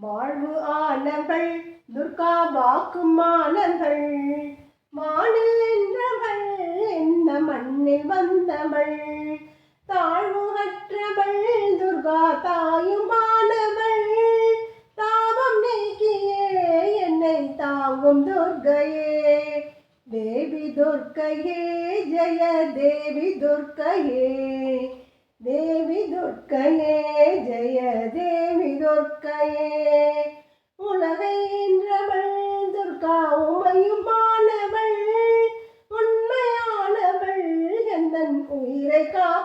வாழ்வு ஆனவள் துர்கா வாக்கும் மாணவள் மானில் என்றவள் இந்த மண்ணில் வந்தவள். தாழ்வு அற்றவள் துர்கா தாயுமானவள் தாபம் நீக்கியே என்னை தாங்கும் துர்கையே. தேவி துர்க்கையே ஜெய தேவி துர்க்கையே. தேவி துர்க்கையே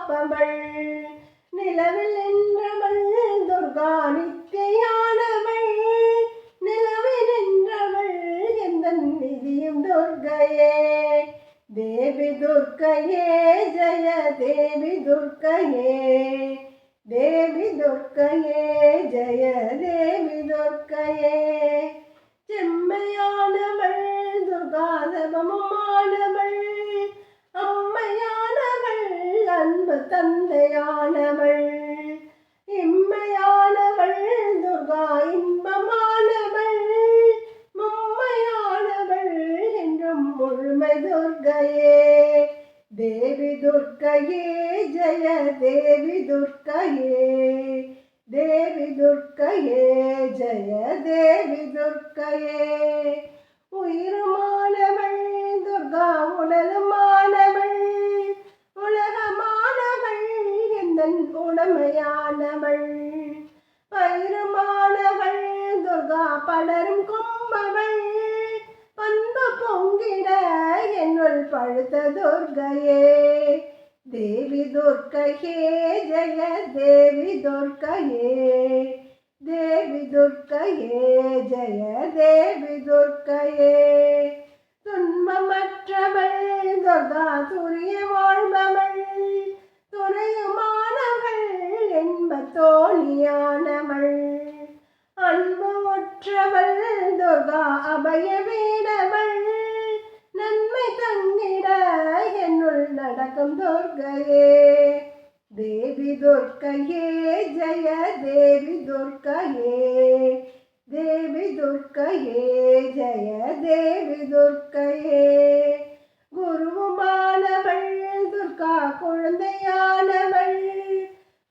காப்பவள் நிலவில் நின்றவள் துர்கா நித்தியானவள். நிலவில் நின்றவள் எந்தன் நிதியும் துர்கையே. தேவி துர்க்கையே ஜய தேவி துர்க்கையே தேவி துர்க்கையே ஜய தேவி துர்க்கையே செம்மையானவள் துர்காதபமானவள் அம்மையானவள் அன்பு தந்தையானவள் இம்மையானவள் துர்கா இன்பமானவள் மும்மையானவள் என்றும் முழுமை துர்கையே தேவி துர்க்கையே ஜெய தேவி துர்க்கையே தேவி துர்க்கையே ஜெய தேவி துர்க்கையே உயிருமானவள் துர்கா உடலுமானவள் உலகமானவள் எந்தன் உடமையானவள். பயிருமானவள் துர்கா பலரும் கும்பவள். பண்பு பொங்கிட என்னுள் பழுத்த துர்கையே. தேவி துர்க்கையே ஜெய தேவி துர்க்கையே தேவி துர்க்கையே ஜெய தேவி துர்க்கையே துன்பமற்றவள் துர்கா துரிய வாழ்பவள். துறையுமானவள் என்ப தோழியானவள். அன்பு ஒற்றவள் துர்கா அபயவே என்னுள் துர்கையே. தேவி துர்க்கையே ஜய தேவி துர்க்கையே. தேவி துர்க்கையே ஜய தேவி துர்க்கையே. குருவுமானவள் துர்கா குழந்தையானவள்.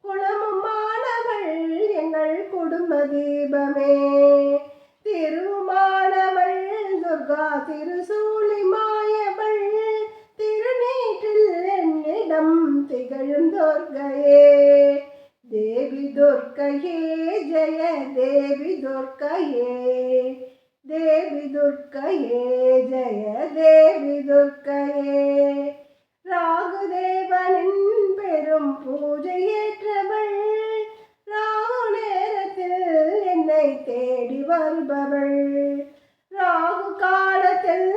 குளமுமானவள் எங்கள் குடும்ப தீபமே திருமானவள் துர்கா திருசூலி மாயவள் திகழ்ந்தோர்கையே தேவி துர்க்கையே ஜெய தேவி துர்க்கையே தேவி துர்க்கையே ஜெய தேவி துர்க்கையே ராகுதேவனின் பெரும் பூஜை ஏற்றவள் ராகு நேரத்தில் என்னை தேடி வருபவள் ராகு காலத்தில்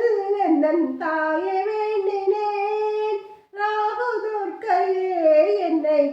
எந்தன் தாயை வேண்டினேன் ராகு துர்க்கையே என்னை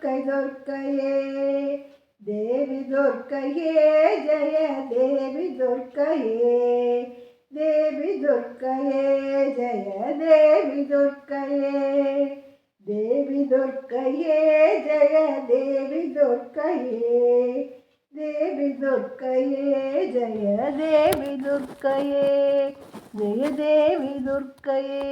துர்க்கை துர்க்கையே தேவி துர்க்கையே ஜெய தேவி துர்க்கையே தேவி துர்க்கையே ஜெய தேவி துர்க்கையே தேவி துர்க்கையே ஜெய தேவி துர்க்கையே தேவி துர்க்கையே ஜெய தேவி துர்க்கையே ஜெய தேவி துர்க்கையே